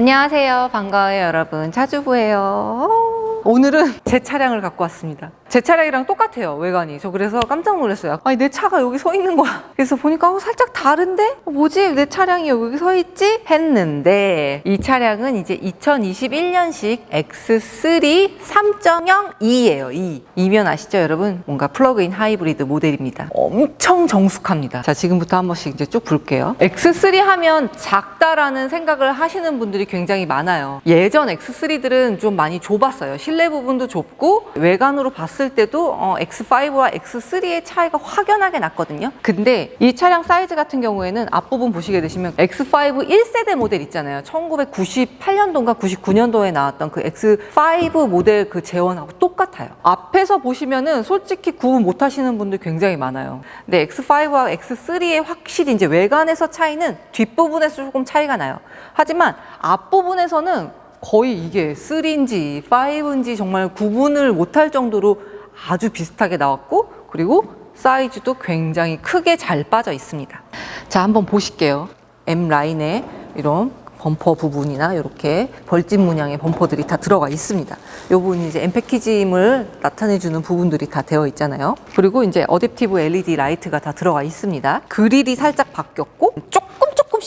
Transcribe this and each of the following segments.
안녕하세요. 반가워요, 여러분. 차주부예요. 오늘은 제 차량을 갖고 왔습니다. 제 차량이랑 똑같아요, 외관이. 저 그래서 깜짝 놀랐어요. 아니, 내 차가 여기 서 있는 거야. 그래서 보니까 어, 살짝 다른데? 어, 뭐지? 내 차량이 여기 서 있지? 했는데, 이 차량은 이제 2021년식 X3 3.0E예요, E. 이면 아시죠, 여러분? 뭔가 플러그인 하이브리드 모델입니다. 엄청 정숙합니다. 자, 지금부터 한 번씩 이제 쭉 볼게요. X3 하면 작다라는 생각을 하시는 분들이 굉장히 많아요. 예전 X3들은 좀 많이 좁았어요. 실내 부분도 좁고 외관으로 봤을 때도 어, X5와 X3의 차이가 확연하게 났거든요. 근데 이 차량 사이즈 같은 경우에는 앞부분 보시게 되시면 X5 1세대 모델 있잖아요. 1998년도인가 99년도에 나왔던 그 X5 모델 그 재원하고 똑같아요. 앞에서 보시면은 솔직히 구분 못 하시는 분들 굉장히 많아요. 근데 X5와 X3의 확실히 이제 외관에서 차이는 뒷부분에서 조금 차이가 나요. 하지만 앞부분에서는 거의 이게 3인지 5인지 정말 구분을 못할 정도로 아주 비슷하게 나왔고 그리고 사이즈도 굉장히 크게 잘 빠져 있습니다. 자, 한번 보실게요. M 라인에 이런 범퍼 부분이나 이렇게 벌집 문양의 범퍼들이 다 들어가 있습니다. 이 부분이 이제 M 패키지임을 나타내주는 부분들이 다 되어 있잖아요. 그리고 이제 어댑티브 LED 라이트가 다 들어가 있습니다. 그릴이 살짝 바뀌었고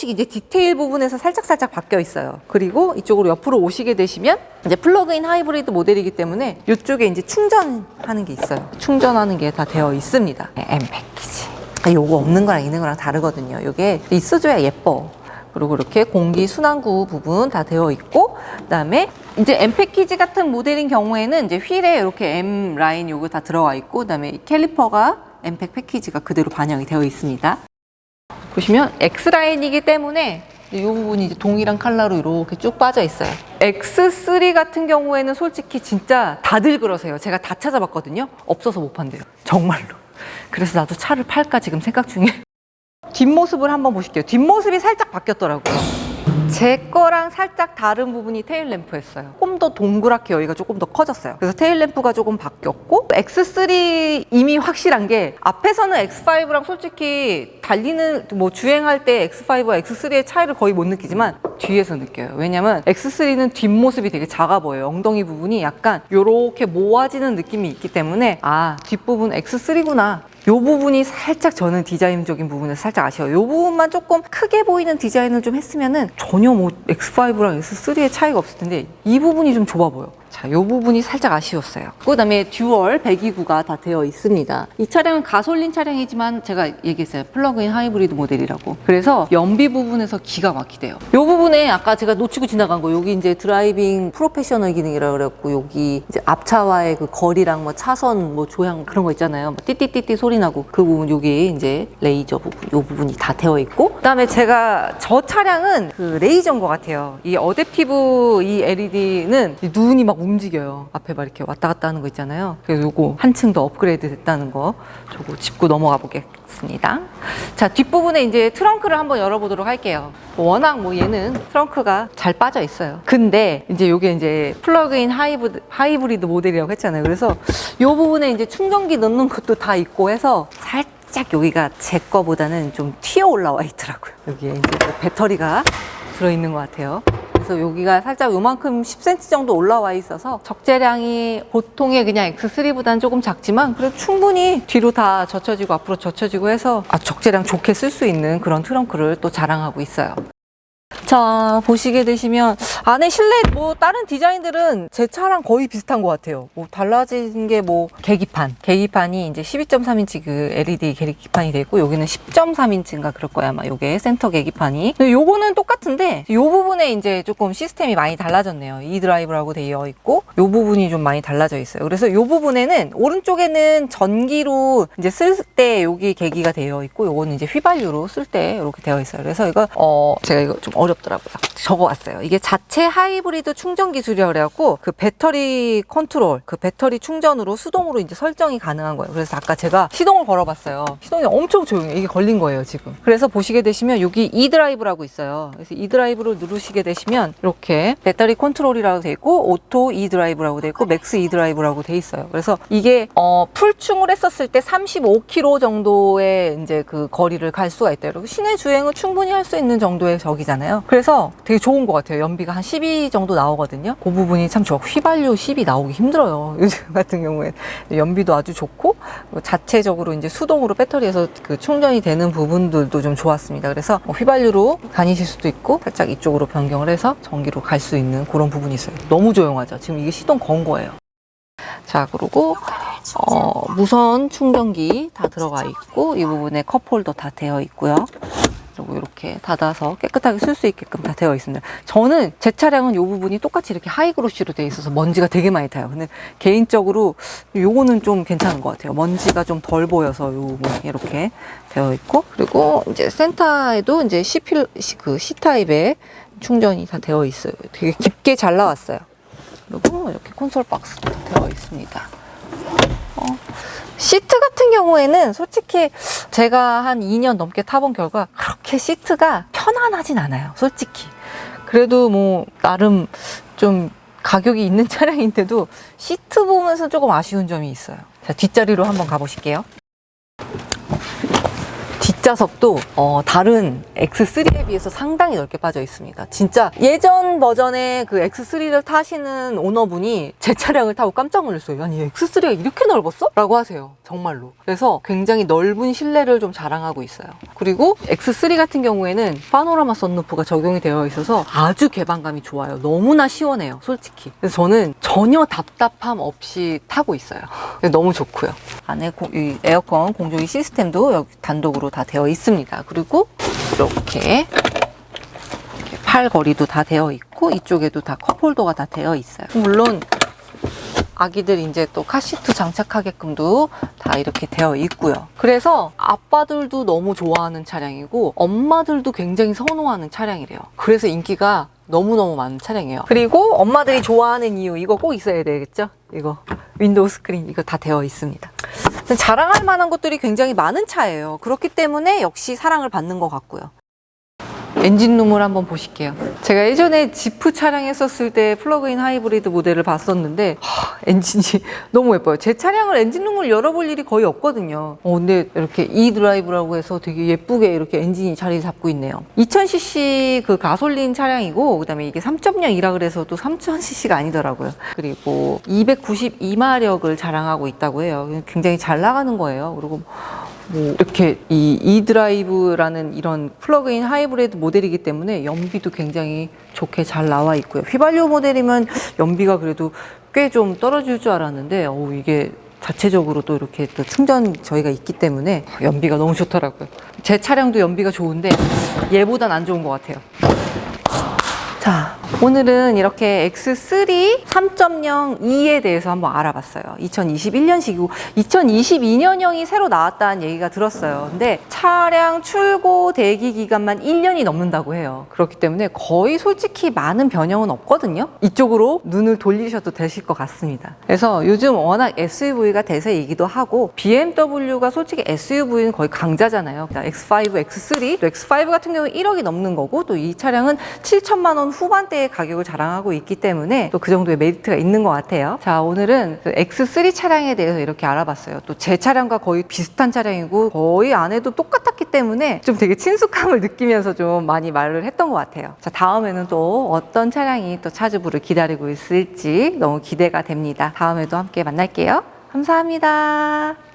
조금 조금씩 이제 디테일 부분에서 살짝 살짝 바뀌어 있어요. 그리고 이쪽으로 옆으로 오시게 되시면 이제 플러그인 하이브리드 모델이기 때문에 이쪽에 이제 충전하는 게 있어요. 충전하는 게 다 되어 있습니다. 네, M 패키지. 아, 요거 없는 거랑 있는 거랑 다르거든요. 요게 있어줘야 예뻐. 그리고 이렇게 공기 순환구 부분 다 되어 있고 그다음에 이제 M 패키지 같은 모델인 경우에는 이제 휠에 이렇게 M 라인 요거 다 들어가 있고 그다음에 이 캘리퍼가 M 팩 패키지가 그대로 반영이 되어 있습니다. 보시면 X 라인이기 때문에 이 부분이 이제 동일한 컬러로 이렇게 쭉 빠져 있어요. X3 같은 경우에는 솔직히 진짜 다들 그러세요. 제가 다 찾아봤거든요. 없어서 못 판대요. 정말로. 그래서 나도 차를 팔까 지금 생각 중에. 뒷모습을 한번 보실게요. 뒷모습이 살짝 바뀌었더라고요. 제 거랑 살짝 다른 부분이 테일 램프였어요. 조금 더 동그랗게 여기가 조금 더 커졌어요. 그래서 테일 램프가 조금 바뀌었고 X3 이미 확실한 게 앞에서는 X5랑 솔직히 달리는 뭐 주행할 때 X5와 X3의 차이를 거의 못 느끼지만 뒤에서 느껴요. 왜냐면 X3는 뒷모습이 되게 작아 보여요. 엉덩이 부분이 약간 요렇게 모아지는 느낌이 있기 때문에 아 뒷부분 X3구나 요 부분이 살짝 저는 디자인적인 부분에서 살짝 아쉬워요. 요 부분만 조금 크게 보이는 디자인을 좀 했으면은 전혀 뭐 X5랑 X3의 차이가 없을 텐데 이 부분이 좀 좁아 보여. 자, 요 부분이 살짝 아쉬웠어요. 그 다음에 듀얼 배기구가 다 되어 있습니다. 이 차량은 가솔린 차량이지만 제가 얘기했어요. 플러그인 하이브리드 모델이라고. 그래서 연비 부분에서 기가 막히대요. 요 부분에 아까 제가 놓치고 지나간 거, 여기 이제 드라이빙 프로페셔널 기능이라고 그랬고, 여기 이제 앞차와의 그 거리랑 뭐 차선 뭐 조향 그런 거 있잖아요. 뭐 띠띠띠띠 소리 나고 그 부분, 여기 이제 레이저 부분, 요 부분이 다 되어 있고, 그 다음에 제가 저 차량은 그 레이저인 것 같아요. 이 어댑티브 이 LED는 눈이 막 움직여요. 앞에 막 이렇게 왔다 갔다 하는 거 있잖아요. 그래서 요거 한층 더 업그레이드 됐다는 거 저거 짚고 넘어가 보겠습니다. 자, 뒷부분에 이제 트렁크를 한번 열어보도록 할게요. 워낙 뭐 얘는 트렁크가 잘 빠져 있어요. 근데 이제 요게 이제 플러그인 하이브리드, 하이브리드 모델이라고 했잖아요. 그래서 요 부분에 이제 충전기 넣는 것도 다 있고 해서 살짝 여기가 제 거보다는 좀 튀어 올라와 있더라고요. 여기에 이제 뭐 배터리가 들어있는 것 같아요. 그래서 여기가 살짝 요만큼 10cm 정도 올라와 있어서 적재량이 보통의 그냥 X3보다는 조금 작지만 그래도 충분히 뒤로 다 젖혀지고 앞으로 젖혀지고 해서 아, 적재량 좋게 쓸 수 있는 그런 트렁크를 또 자랑하고 있어요. 자 보시게 되시면 안에 실내 뭐 다른 디자인들은 제 차랑 거의 비슷한 것 같아요. 뭐 달라진 게 뭐 계기판, 계기판이 이제 12.3인치 그 LED 계기판이 되고 여기는 10.3인치인가 그럴 거야 아마 요게 센터 계기판이. 근데 요거는 똑같은데 요 부분에 이제 조금 시스템이 많이 달라졌네요. 이 드라이브라고 되어 있고 요 부분이 좀 많이 달라져 있어요. 그래서 요 부분에는 오른쪽에는 전기로 이제 쓸 때 여기 계기가 되어 있고 요거는 이제 휘발유로 쓸 때 이렇게 되어 있어요. 그래서 이거 어 제가 이거 좀 어렵더라고요. 적어 왔어요. 이게 자체 하이브리드 충전 기술이라 그래갖고 그 배터리 컨트롤, 그 배터리 충전으로 수동으로 이제 설정이 가능한 거예요. 그래서 아까 제가 시동을 걸어봤어요. 시동이 엄청 조용해요. 이게 걸린 거예요, 지금. 그래서 보시게 되시면 여기 E 드라이브라고 있어요. 그래서 E 드라이브를 누르시게 되시면 이렇게 배터리 컨트롤이라고 돼 있고 오토 E 드라이브라고 돼 있고 맥스 E 드라이브라고 돼 있어요. 그래서 이게 어, 풀충을 했었을 때 35km 정도의 이제 그 거리를 갈 수가 있대요. 시내 주행은 충분히 할 수 있는 정도의 적이잖아요. 그래서 되게 좋은 것 같아요. 연비가 한12 정도 나오거든요. 그 부분이 참 좋아. 휘발유 10이 나오기 힘들어요. 요즘 같은 경우에 연비도 아주 좋고 뭐 자체적으로 이제 수동으로 배터리에서 그 충전이 되는 부분들도 좀 좋았습니다. 그래서 뭐 휘발유로 다니실 수도 있고 살짝 이쪽으로 변경을 해서 전기로 갈 수 있는 그런 부분이 있어요. 너무 조용하죠. 지금 이게 시동 건 거예요. 자, 그리고 어, 무선 충전기 다 들어가 있고 이 부분에 컵홀더 다 되어 있고요. 그리고 이렇게 닫아서 깨끗하게 쓸 수 있게끔 다 되어 있습니다. 저는 제 차량은 이 부분이 똑같이 이렇게 하이그로시로 되어 있어서 먼지가 되게 많이 타요. 근데 개인적으로 요거는 좀 괜찮은 것 같아요. 먼지가 좀 덜 보여서 요 부분이 이렇게 되어 있고 그리고 이제 센터에도 이제 C필 그 C 타입의 충전이 다 되어 있어요. 되게 깊게 잘 나왔어요. 그리고 이렇게 콘솔 박스도 되어 있습니다. 어, 시트 같은 경우에는 솔직히 제가 한 2년 넘게 타본 결과 그렇게 시트가 편안하진 않아요. 솔직히. 그래도 뭐 나름 좀 가격이 있는 차량인데도 시트 보면서 조금 아쉬운 점이 있어요. 자, 뒷자리로 한번 가보실게요. 뒷좌석도 어, 다른 X3에 비해서 상당히 넓게 빠져 있습니다. 진짜 예전 버전의 그 X3를 타시는 오너분이 제 차량을 타고 깜짝 놀랐어요. 아니 X3가 이렇게 넓었어? 라고 하세요. 정말로. 그래서 굉장히 넓은 실내를 좀 자랑하고 있어요. 그리고 X3 같은 경우에는 파노라마 썬루프가 적용이 되어 있어서 아주 개방감이 좋아요. 너무나 시원해요. 솔직히. 그래서 저는 전혀 답답함 없이 타고 있어요. 너무 좋고요. 안에 고- 이 에어컨 공조기 시스템도 여기 단독으로 다 되어 있습니다. 그리고 이렇게 팔 거리도 다 되어 있고 이쪽에도 다 컵홀더가 다 되어 있어요. 물론 아기들 이제 또 카시트 장착하게끔도 다 이렇게 되어 있고요. 그래서 아빠들도 너무 좋아하는 차량이고 엄마들도 굉장히 선호하는 차량이래요. 그래서 인기가 너무너무 많은 차량이에요. 그리고 엄마들이 좋아하는 이유 이거 꼭 있어야 되겠죠? 이거 윈도우 스크린 이거 다 되어 있습니다. 자랑할 만한 것들이 굉장히 많은 차예요. 그렇기 때문에 역시 사랑을 받는 것 같고요. 엔진룸을 한번 보실게요. 제가 예전에 지프 차량 했었을 때 플러그인 하이브리드 모델을 봤었는데 하, 엔진이 너무 예뻐요. 제 차량을 엔진룸을 열어볼 일이 거의 없거든요. 어, 근데 이렇게 E 드라이브라고 해서 되게 예쁘게 이렇게 엔진이 자리 잡고 있네요. 2000cc 그 가솔린 차량이고 그 다음에 이게 3.0이라 그래서 또 3000cc가 아니더라고요. 그리고 292마력을 자랑하고 있다고 해요. 굉장히 잘 나가는 거예요. 그리고 뭐 이렇게 이 e드라이브라는 이런 플러그인 하이브리드 모델이기 때문에 연비도 굉장히 좋게 잘 나와 있고요. 휘발유 모델이면 연비가 그래도 꽤 좀 떨어질 줄 알았는데 어우 이게 자체적으로 또 이렇게 또 충전 저희가 있기 때문에 연비가 너무 좋더라고요. 제 차량도 연비가 좋은데 얘보단 안 좋은 것 같아요. 자, 오늘은 이렇게 X3 3.0E에 대해서 한번 알아봤어요. 2021년식이고 2022년형이 새로 나왔다는 얘기가 들었어요. 근데 차량 출고 대기 기간만 1년이 넘는다고 해요. 그렇기 때문에 거의 솔직히 많은 변형은 없거든요. 이쪽으로 눈을 돌리셔도 되실 것 같습니다. 그래서 요즘 워낙 SUV가 대세이기도 하고 BMW가 솔직히 SUV는 거의 강자잖아요. X5, X3, 또 X5 같은 경우는 1억이 넘는 거고 또 이 차량은 7천만 원 후반대 의 가격을 자랑하고 있기 때문에 또 그 정도의 메리트가 있는 것 같아요. 자, 오늘은 그 X3 차량에 대해서 이렇게 알아봤어요. 또 제 차량과 거의 비슷한 차량이고 거의 안에도 똑같았기 때문에 좀 되게 친숙함을 느끼면서 좀 많이 말을 했던 것 같아요. 자, 다음에는 또 어떤 차량이 또 차주부를 기다리고 있을지 너무 기대가 됩니다. 다음에도 함께 만날게요. 감사합니다.